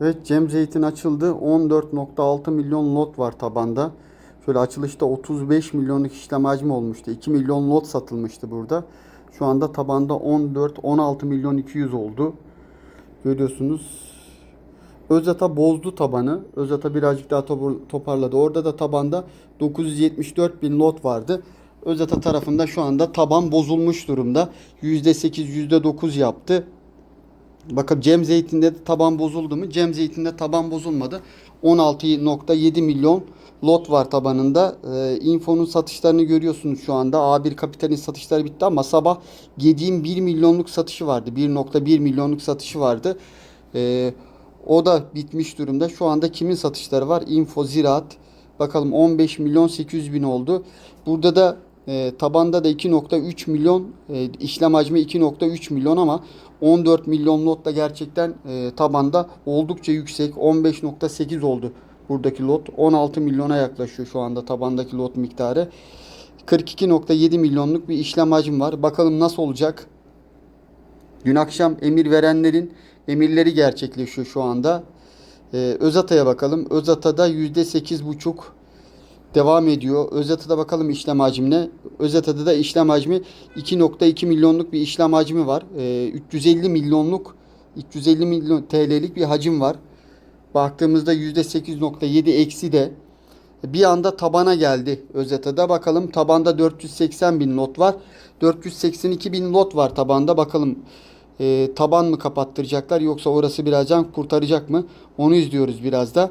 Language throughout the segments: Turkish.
Evet Cem Zeytin açıldı. 14.6 milyon lot var tabanda. Şöyle açılışta 35 milyonluk işlem hacmi olmuştu. 2 milyon lot satılmıştı burada. Şu anda tabanda 14-16 milyon 200 oldu. Görüyorsunuz. Özata bozdu tabanı. Özata birazcık daha topar- toparladı. Orada da tabanda 974 bin lot vardı. Özata tarafında şu anda taban bozulmuş durumda. %8, %9 yaptı. Bakın Cem Zeytin'de de taban bozuldu mu? Cem Zeytin'de taban bozulmadı. 16.7 milyon lot var tabanında. Ee, Info'nun satışlarını görüyorsunuz şu anda. A1 Kapital'in satışları bitti ama sabah Gediğin 1 milyonluk satışı vardı. 1.1 milyonluk satışı vardı. Ee, o da bitmiş durumda. Şu anda kimin satışları var? Info Ziraat. Bakalım 15 milyon 800 bin oldu. Burada da e, tabanda da 2.3 milyon e, işlem hacmi 2.3 milyon ama 14 milyon lot da gerçekten e, tabanda oldukça yüksek. 15.8 oldu buradaki lot. 16 milyona yaklaşıyor şu anda tabandaki lot miktarı. 42.7 milyonluk bir işlem hacmi var. Bakalım nasıl olacak? Dün akşam emir verenlerin emirleri gerçekleşiyor şu anda. Ee, Özata'ya bakalım. Özata'da %8,5 devam ediyor. Özata'da bakalım işlem hacmine. Özata'da da işlem hacmi 2.2 milyonluk bir işlem hacmi var. Ee, 350 milyonluk 350 milyon TL'lik bir hacim var. Baktığımızda %8.7 eksi de bir anda tabana geldi Özeta'da. Bakalım tabanda 480 bin lot var. 482 bin lot var tabanda. Bakalım e, taban mı kapattıracaklar yoksa orası birazdan kurtaracak mı? Onu izliyoruz biraz da.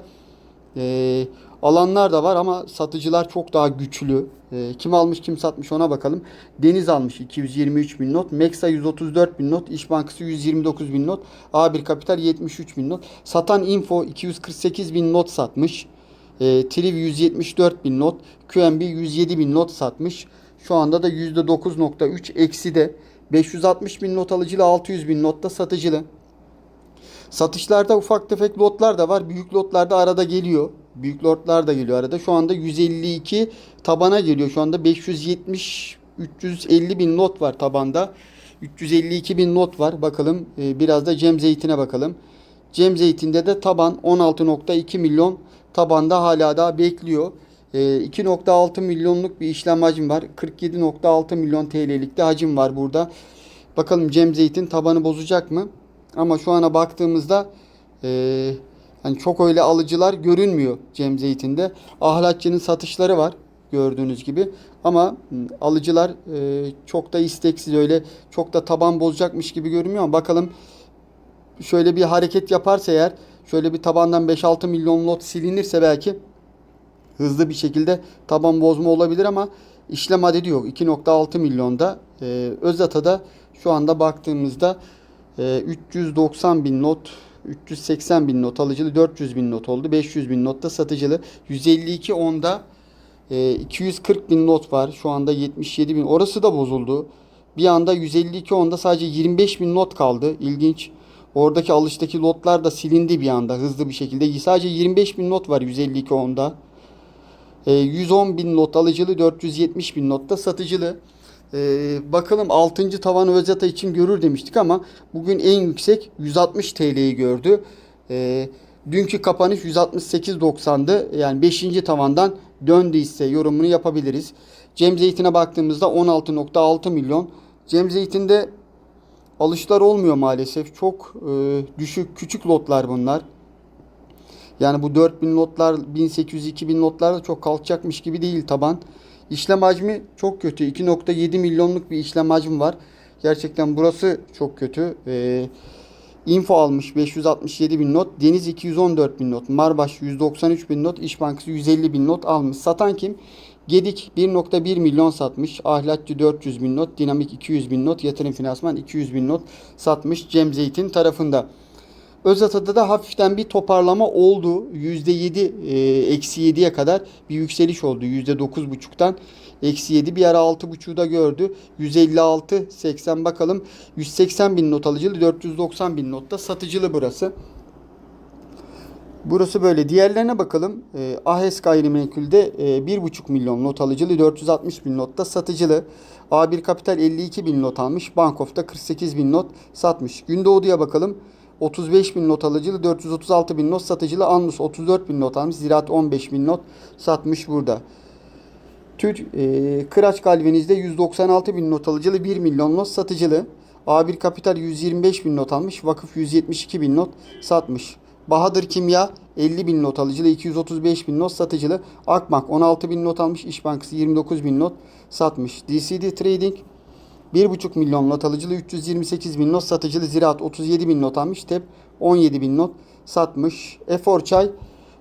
E, alanlar da var ama satıcılar çok daha güçlü. E, kim almış kim satmış ona bakalım. Deniz almış 223 bin not. Meksa 134 bin not. İş Bankası 129 bin not. A1 Kapital 73 bin not. Satan Info 248 bin not satmış. E, Triv 174 bin not. QNB 107 bin not satmış. Şu anda da %9.3 eksi de 560 bin not alıcıyla 600 bin not da satıcılı. Satışlarda ufak tefek lotlar da var. Büyük lotlar da arada geliyor. Büyük lotlar da geliyor arada. Şu anda 152 tabana geliyor. Şu anda 570 350 bin not var tabanda. 352 bin not var. Bakalım e, biraz da Cem Zeytin'e bakalım. Cem Zeytin'de de taban 16.2 milyon tabanda hala daha bekliyor. E, 2.6 milyonluk bir işlem hacim var. 47.6 milyon TL'lik de hacim var burada. Bakalım Cem Zeytin tabanı bozacak mı? Ama şu ana baktığımızda e, hani çok öyle alıcılar görünmüyor Cem Zeytin'de. Ahlatçı'nın satışları var gördüğünüz gibi. Ama alıcılar e, çok da isteksiz öyle çok da taban bozacakmış gibi görünmüyor ama bakalım şöyle bir hareket yaparsa eğer şöyle bir tabandan 5-6 milyon lot silinirse belki hızlı bir şekilde taban bozma olabilir ama işlem adedi yok. 2.6 milyonda. Ee, Özata'da şu anda baktığımızda e, 390 bin not 380 bin not alıcılı 400 bin not oldu. 500 bin not da satıcılı. 152 onda e, 240 bin not var. Şu anda 77 bin. Orası da bozuldu. Bir anda 152 onda sadece 25 bin not kaldı. İlginç. Oradaki alıştaki lotlar da silindi bir anda hızlı bir şekilde. Sadece 25 bin not var 152 onda. E, 110 bin not alıcılı 470 bin not da satıcılı. E, bakalım 6. tavan Özata için görür demiştik ama bugün en yüksek 160 TL'yi gördü. E, dünkü kapanış 168.90'dı. Yani 5. tavandan döndüyse yorumunu yapabiliriz. Cem Zeytin'e baktığımızda 16.6 milyon. Cem Zeytin'de alışlar olmuyor maalesef. Çok e, düşük küçük lotlar bunlar. Yani bu 4000 notlar 1800-2000 notlar da çok kalkacakmış gibi değil taban. İşlem hacmi çok kötü. 2.7 milyonluk bir işlem hacmi var. Gerçekten burası çok kötü. Ee, Info almış 567 bin not. Deniz 214 bin not. Marbaş 193 bin not. İş Bankası 150 bin not almış. Satan kim? Gedik 1.1 milyon satmış. Ahlatçı 400 bin not. Dinamik 200 bin not. Yatırım finansman 200 bin not satmış. Cem Zeytin tarafında. Özata'da da hafiften bir toparlama oldu. %7 e, eksi 7'ye kadar bir yükseliş oldu. %9,5'tan eksi 7 bir ara 6,5'u da gördü. 156 80 bakalım. 180 bin not alıcılı 490 bin notta satıcılı burası. Burası böyle. Diğerlerine bakalım. E, Ahes gayrimenkulde e, 1,5 milyon not alıcılı 460 bin notta satıcılı. A1 Kapital 52 bin not almış. Bankof'ta 48 bin not satmış. Gündoğdu'ya bakalım. 35 bin not alıcılı 436 bin not satıcılı Anlus 34 bin not almış. Ziraat 15 bin not satmış burada. Tüt, e, Kıraç Galvaniz'de 196 bin not alıcılı 1 milyon not satıcılı. A1 Kapital 125 bin not almış. Vakıf 172 bin not satmış. Bahadır Kimya 50 bin not alıcılı 235 bin not satıcılı. Akbank 16 bin not almış. İş Bankası 29 bin not satmış. DCD Trading 1,5 milyon not alıcılı 328 bin not satıcılı. Ziraat 37 bin not almış. TEP 17 bin not satmış. Efor Çay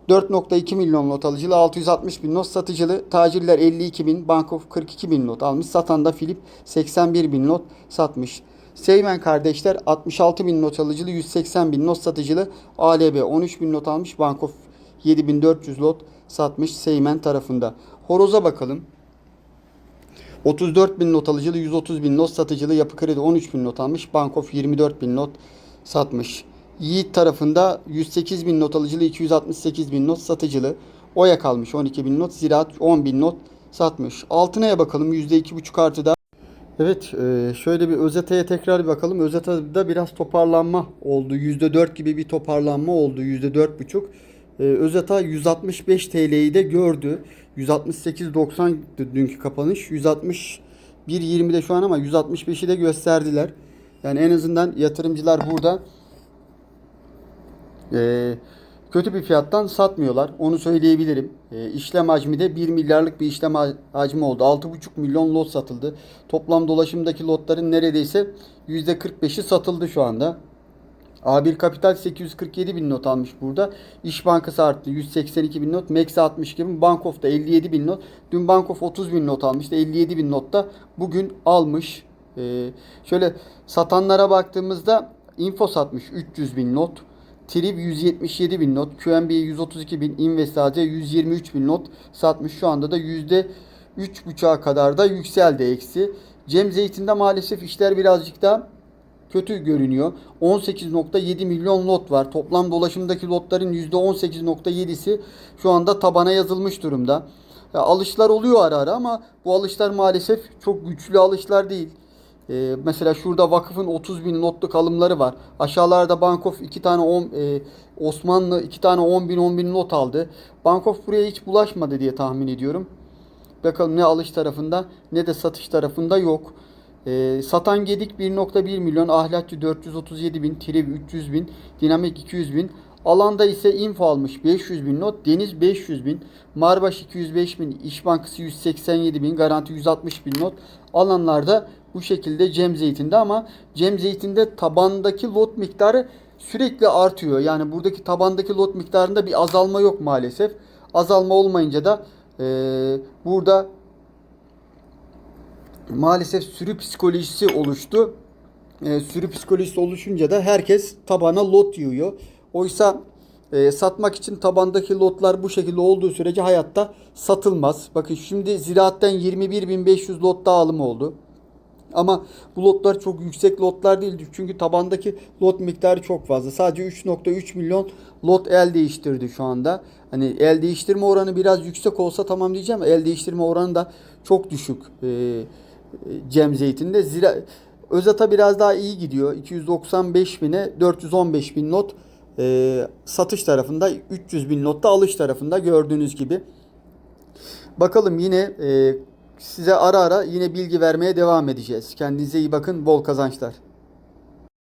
4.2 milyon not alıcılı, 660 bin not satıcılı, tacirler 52 bin, Bankof 42 bin not almış, satan da Filip 81 bin not satmış. Seymen kardeşler 66 bin not alıcılı, 180 bin not satıcılı, ALB 13 bin not almış, Bankof 7400 lot satmış Seymen tarafında. Horoz'a bakalım. 34 bin not alıcılı, 130 bin not satıcılı, Yapı Kredi 13 bin not almış, Bankof 24 bin not satmış. Yiğit tarafında 108 bin not alıcılı, 268 bin not satıcılı. Oya kalmış 12 bin not, Ziraat 10 bin not satmış. Altınaya bakalım %2,5 artıda. Evet e, şöyle bir özeteye tekrar bir bakalım. Özetede biraz toparlanma oldu. %4 gibi bir toparlanma oldu. %4,5. E, Özeta 165 TL'yi de gördü. 168.90 dünkü kapanış. 161.20'de şu an ama 165'i de gösterdiler. Yani en azından yatırımcılar burada e, kötü bir fiyattan satmıyorlar. Onu söyleyebilirim. E, hacmi de 1 milyarlık bir işlem ha- hacmi oldu. 6,5 milyon lot satıldı. Toplam dolaşımdaki lotların neredeyse %45'i satıldı şu anda. A1 Kapital 847 bin not almış burada. İş Bankası arttı 182 bin not. Mex 62 bin. Bankof da 57 bin not. Dün Bankof 30 bin not almıştı. 57 bin not da bugün almış. Ee, şöyle satanlara baktığımızda Info satmış 300 bin not. Trib 177 bin not. QNB 132 bin. Invest 123 bin not satmış. Şu anda da yüzde 3,5'a kadar da yükseldi eksi. Cem Zeytin'de maalesef işler birazcık daha kötü görünüyor. 18.7 milyon lot var. Toplam dolaşımdaki lotların %18.7'si şu anda tabana yazılmış durumda. Ya alışlar oluyor ara ara ama bu alışlar maalesef çok güçlü alışlar değil. Ee, mesela şurada vakıfın 30 bin notluk alımları var. Aşağılarda Bankof 2 tane 10 e, Osmanlı 2 tane 10 bin 10 bin not aldı. Bankof buraya hiç bulaşmadı diye tahmin ediyorum. Bakalım ne alış tarafında ne de satış tarafında yok. Ee, satan Gedik 1.1 milyon, Ahlakçı 437 bin, Triv 300 bin, Dinamik 200 bin. Alanda ise info almış 500 bin not, Deniz 500 bin, Marbaş 205 bin, İş Bankası 187 bin, Garanti 160 bin not. Alanlarda bu şekilde Cem Zeytin'de ama Cem Zeytin'de tabandaki lot miktarı sürekli artıyor. Yani buradaki tabandaki lot miktarında bir azalma yok maalesef. Azalma olmayınca da eee, burada maalesef sürü psikolojisi oluştu. E, sürü psikolojisi oluşunca da herkes tabana lot yiyor. Oysa e, satmak için tabandaki lotlar bu şekilde olduğu sürece hayatta satılmaz. Bakın şimdi ziraatten 21.500 lot daha alım oldu. Ama bu lotlar çok yüksek lotlar değil. Çünkü tabandaki lot miktarı çok fazla. Sadece 3.3 milyon lot el değiştirdi şu anda. Hani el değiştirme oranı biraz yüksek olsa tamam diyeceğim. El değiştirme oranı da çok düşük. Ee, Cem Zeytin'de. Zira Özata biraz daha iyi gidiyor. 295 bine 415 bin not e, satış tarafında 300 bin not da alış tarafında gördüğünüz gibi. Bakalım yine e, size ara ara yine bilgi vermeye devam edeceğiz. Kendinize iyi bakın. Bol kazançlar.